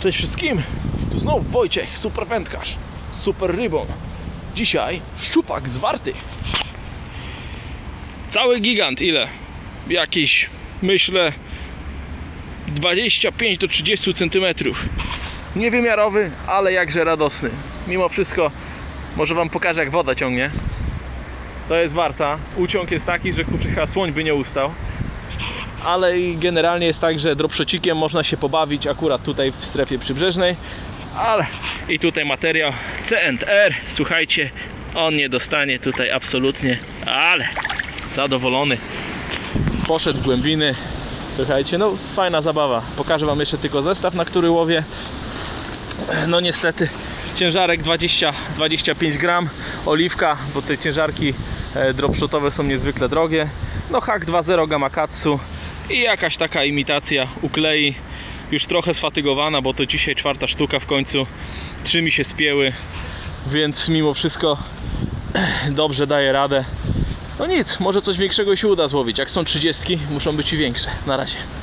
Cześć wszystkim, tu znowu Wojciech, super wędkarz, super rybą. Dzisiaj szczupak zwarty. Cały gigant, ile? Jakiś, myślę, 25 do 30 cm. Niewymiarowy, ale jakże radosny. Mimo wszystko, może Wam pokażę jak woda ciągnie. To jest warta. Uciąg jest taki, że kurczę słoń by nie ustał ale generalnie jest tak, że dropshocikiem można się pobawić akurat tutaj w strefie przybrzeżnej. Ale i tutaj materiał CNR słuchajcie, on nie dostanie tutaj absolutnie, ale zadowolony. Poszedł w głębiny. Słuchajcie, no fajna zabawa. Pokażę wam jeszcze tylko zestaw, na który łowię no niestety ciężarek 20-25 gram oliwka, bo te ciężarki e, dropshotowe są niezwykle drogie. No hak 2.0 Gamakatsu i jakaś taka imitacja uklei już trochę sfatygowana, bo to dzisiaj czwarta sztuka w końcu. Trzy mi się spięły więc mimo wszystko dobrze daje radę. No nic, może coś większego się uda złowić. Jak są 30 muszą być i większe, na razie